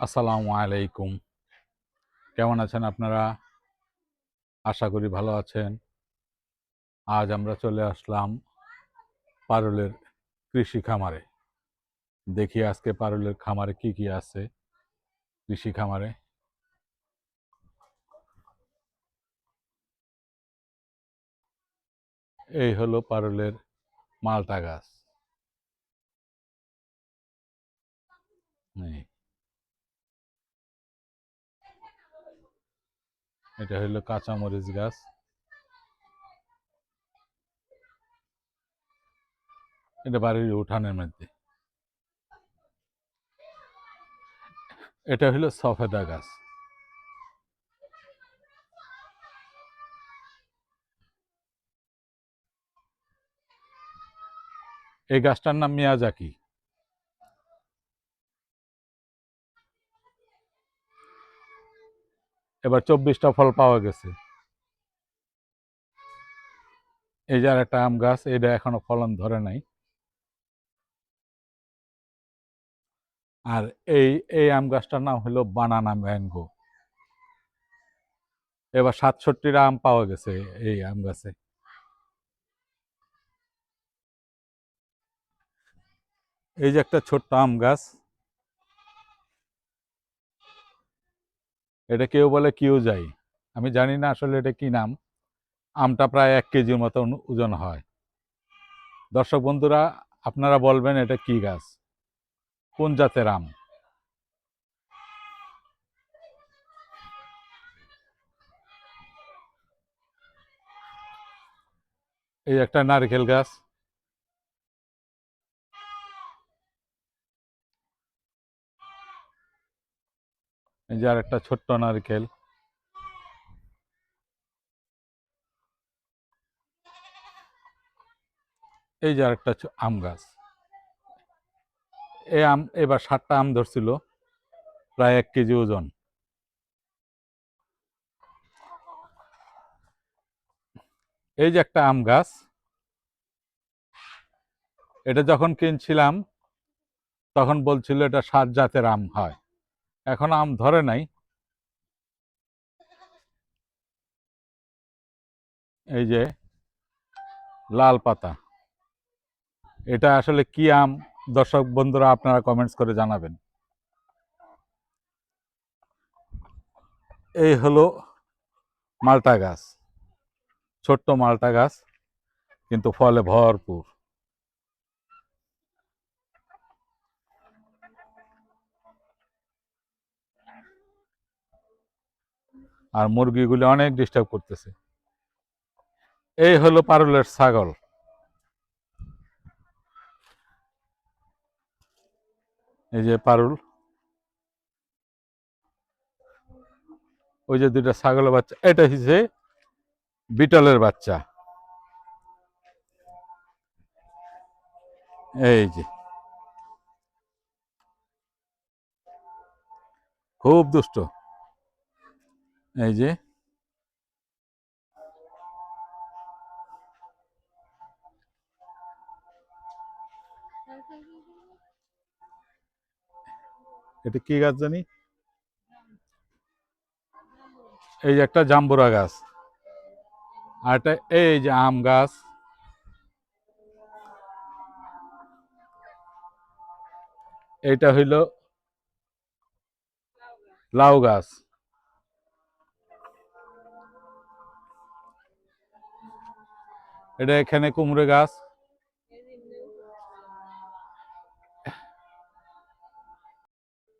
আসসালামু আলাইকুম। কেমন আছেন আপনারা? আশা করি ভালো আছেন। আজ আমরা চলে আসলাম পারুলের কৃষি খামারে। দেখি আজকে পারুলের খামারে কি কি আছে কৃষি খামারে। এই হলো পারুলের মালটা গাছ। এটা হলো কাঁচামরিচ গাছ। এটা বাড়ির উঠানের মধ্যে। এটা হইল সফেদা গাছ। এই গাছটার নাম মিয়াজাকি। এবার চব্বিশটা ফল পাওয়া গেছে। এই যে একটা আম গাছ এটা এখনও ফলন ধরে নাই। আর এই এই আম গাছটার নাম হলো বানানা ম্যাঙ্গো। এবার সাতষট্টিটা আম পাওয়া গেছে এই আম গাছে। এই যে একটা ছোট্ট আম গাছ এটা কেউ বলে কেউ যাই। আমি জানি না আসলে এটা কি নাম। আমটা প্রায় এক কেজির মতো ওজন হয়। দর্শক বন্ধুরা, আপনারা বলবেন এটা কি গাছ? কোন জাতের আম? এই একটা নারকেল গাছ। এই যে আর একটা ছোট্ট নারকেল। এই যে আর একটা আম গাছ। এই আম, এবার সাতটা আম ধরছিল, প্রায় এক কেজি ওজন। এই যে একটা আম গাছ, এটা যখন কিনছিলাম, তখন বলছিল এটা সাত জাতের আম হয়। এখন আম ধরে নাই। এই যে লাল পাতা। এটা আসলে কি আম? দর্শক বন্ধুরা, আপনারা কমেন্টস করে জানাবেন। এই হলো মালটা গাছ। ছোট্ট মালটা গাছ, কিন্তু ফলে ভরপুর। আর মুরগিগুলি অনেক ডিস্টার্ব করতেছে। এই হলো পারুলের ছাগল। এই যে পারুল। ওই যে দুইটা ছাগলের বাচ্চা, এটা হচ্ছে বিটলের বাচ্চা। এই যে। খুব দুষ্ট। এই যে। এটা কি গাছ জানি? এই যে একটা জাম্বুরা গাছ। আর একটা এই যে আম গাছ। এইটা হইল লাউ গাছ। এটা এখানে কুমড়ো গাছ।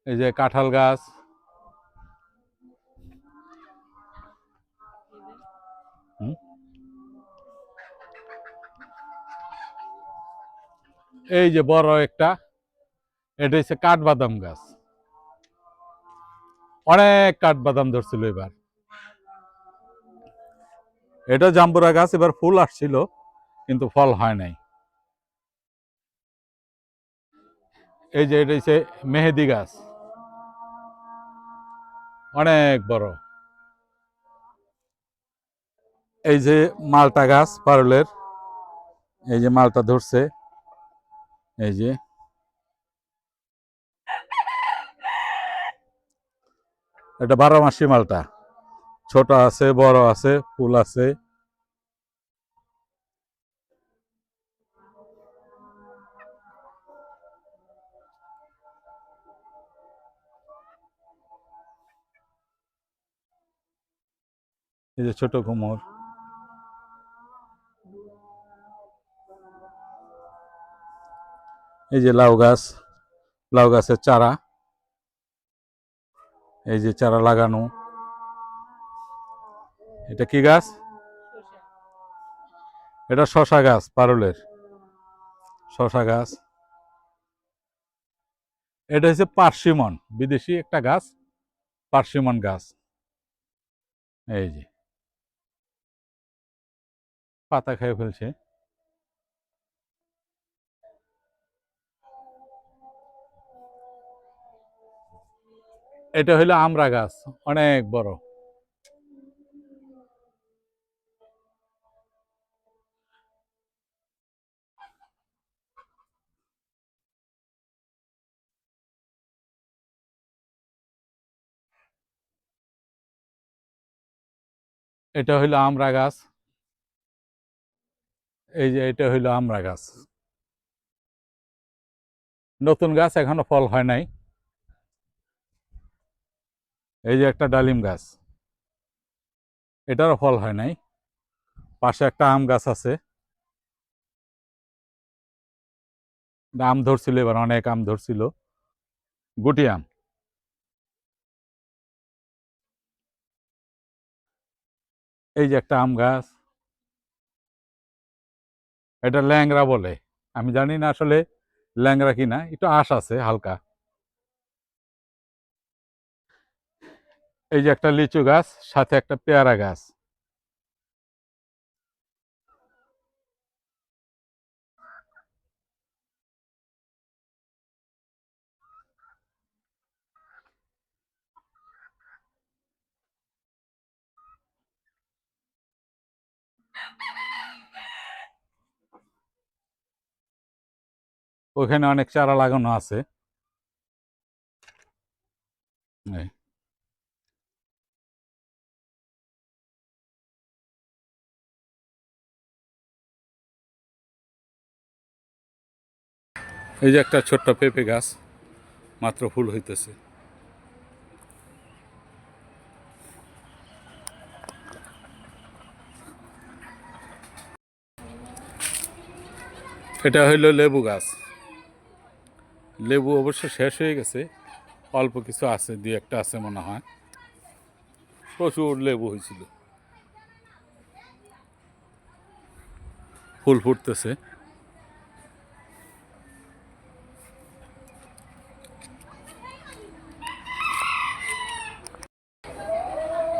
এই যে কাঁঠাল গাছ? এই যে বড় একটা, এটা হচ্ছে কাঠবাদাম গাছ। অনেক কাঠবাদাম ধরছিল এবার। এটা জাম্বুরা গাছ, এবার ফুল আসছিল। কিন্তু ফল হয় নাই। এই যে এটা হচ্ছে মেহেদি গাছ। অনেক বড়। এই যে মালটা গাছ, পারুলের। এই যে মালটা ধরছে। এই যে। এটা বারো মাসি মালটা। ছোট আছে, বড় আছে, ফুল আছে। এই যে ছোট কুমোর এই যে লাউ গাছ, লাউ গাছের চারা। এই যে চারা লাগানো। এটা কি গাছ? এটা শশা গাছ, পারুলের। শশা গাছ। এটা হচ্ছে পার্সিমন, বিদেশি একটা গাছ, পার্সিমন গাছ। এই যে। পাতা খেয়ে ফেলছে। এটা হইল আমরা গাছ অনেক বড়। এটা হইল আমরা গাছ। এই যে এটা হইল আমরা গাছ। নতুন গাছ এখনও ফল হয় নাই। এই যে একটা ডালিম গাছ। এটারও ফল হয় নাই। পাশে একটা আম গাছ আছে। আম ধরছিল এবার, অনেক আম ধরছিল। গুটি আম। এই যে একটা আম গাছ। এটা ল্যাংরা বলে। আমি জানি না আসলে ল্যাংরা কিনা, একটু আশ আছে হালকা। এই যে একটা লিচু গাছ, সাথে একটা পেয়ারা গাছ। ওখানে অনেক চারা লাগানো আছে। এই। এই যে একটা ছোট্ট পেঁপে গাছ, মাত্র ফুল হইতেছে। এটা হইল লেবু গাছ। লেবু অবশ্য শেষ হয়ে গেছে। অল্প কিছু আছে, দুই একটা আছে মনে হয়। প্রচুর লেবু হয়েছিল। ফুল ফুটতেছে।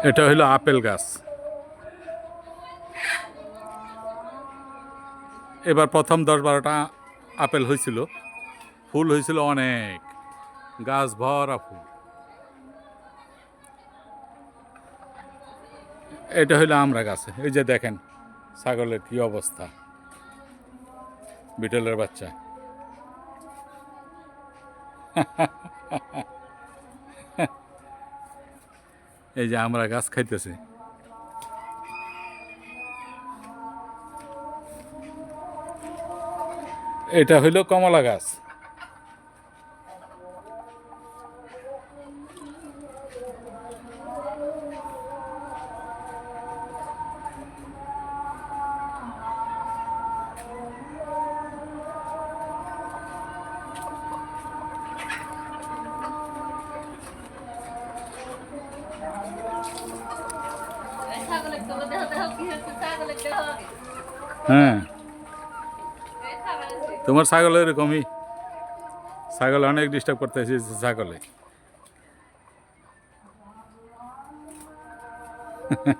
এটা হইল আপেল গাছ। এবার প্রথম দশ বারোটা আপেল হয়েছিল। ফুল হয়েছিল অনেক। গাছ ভরা ফুল। এটা হইল আমরা গাছে। এই যে দেখেন, ছাগলের কি অবস্থা। বিটলের বাচ্চা। এই যে আমরা গাছ খাইতেছি। এটা হইল কমলা গাছ। হ্যাঁ। তোমার ছাগল এরকমই। ছাগল অনেক ডিস্টার্ব করতেছে ছাগলে।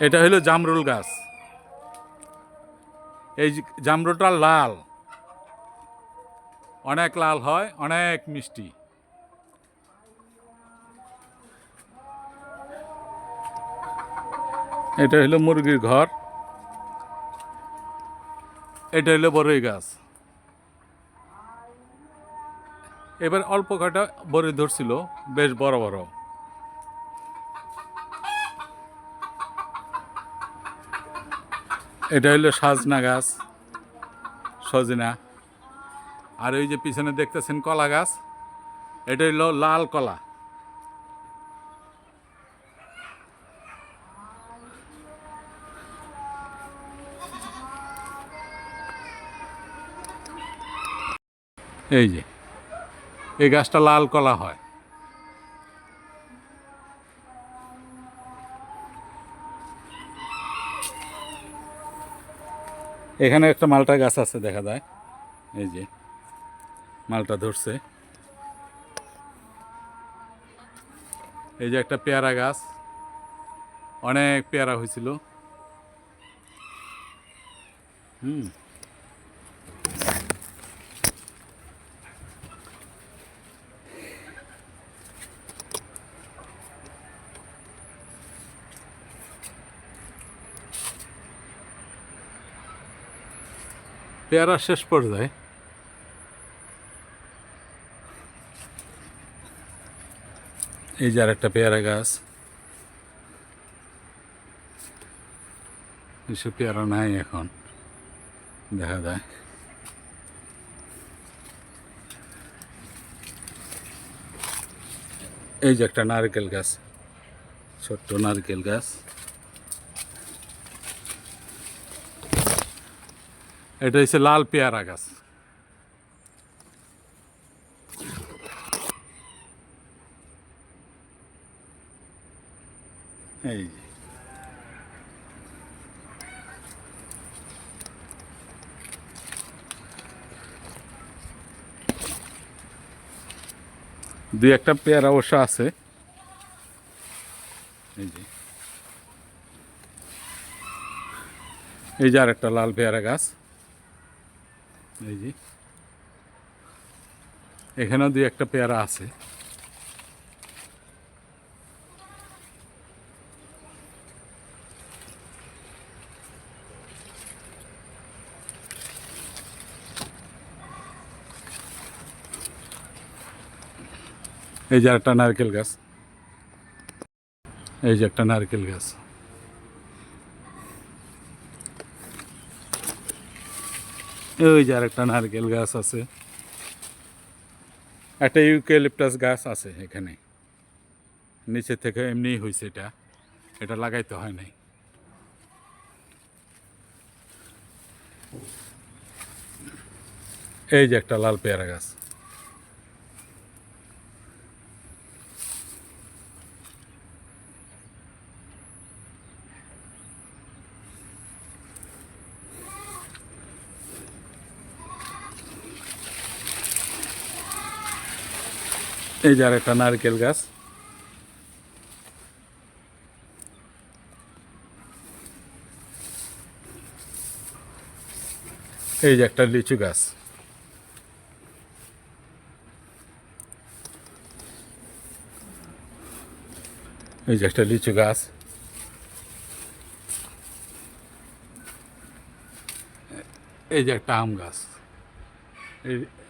এটা হলো জামরুল গাছ। এই জামরুলটা লাল। অনেক লাল হয়, অনেক মিষ্টি। এটা হলো মুরগির ঘর। এটা হলো বড়ই গাছ। এবার অল্প কয়টা বড়ি ধরছিল, বেশ বড় বড়। এটা হইল সাজনা গাছ, সজনা। আর ওই যে পিছনে দেখতেছেন কলা গাছ, এটা হইল লাল কলা। এই যে, এই গাছটা লাল কলা হয়। এখানে একটা মালটা গাছ আছে, দেখা যায়। এই যে, মালটা ধরছে। এই যে একটা পেয়ারা গাছ। অনেক পেয়ারা হয়েছিল। হুম। পেয়ারা শেষ পর্যায়ে। এই যে আর একটা পেয়ারা গাছ। এসব পেয়ারা নাই এখন, দেখা যায়। এই যে একটা নারকেল গাছ, ছোট্ট নারকেল গাছ। এটা হচ্ছে লাল পেয়ারা গাছ এই যে। দুই একটা পেয়ারা অবশ্য আছে। এই যে। এই যে আর একটা লাল পেয়ারা গাছ এই যে। এখানেও দুই একটা পেয়ারা আছে। এই যে একটা নারকেল গাছ। এই যে একটা নারকেল গাছ। ওই যে আরেকটা নারকেল গাছ আছে। একটা ইউকেলিপটাস গাছ আছে এখানে। নিচে থেকে এমনিই হয়েছে এটা। এটা লাগাইতে হয় নাই। এই যে একটা লাল পেয়ারা গাছ। এই যে আরেকটা নারকেল গাছ। এই যে একটা লিচু গাছ। এই যে একটা লিচু গাছ। এই যে একটা আম গাছ।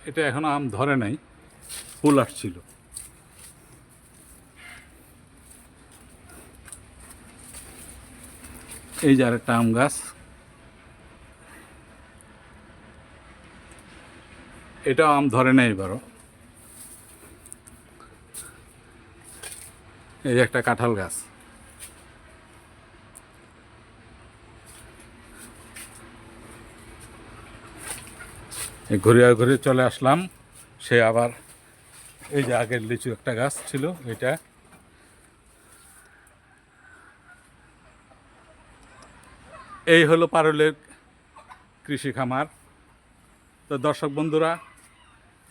এটা এখনও আম ধরে নাই, ফুল আসছিল। এই যে আরেকটা আম গাছ। এটাও আম ধরে নেই এবারও। এই যে একটা কাঁঠাল গাছ। ঘুরিয়ে ঘুরিয়ে চলে আসলাম। সে আবার এই যে আগের লিচু একটা গাছ ছিল, এটা এই হলো পারলের কৃষি খামার। তো দর্শক বন্ধুরা,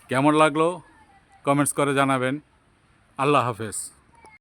কেমন লাগল? কমেন্টস করে জানাবেন। আল্লাহ হাফেজ।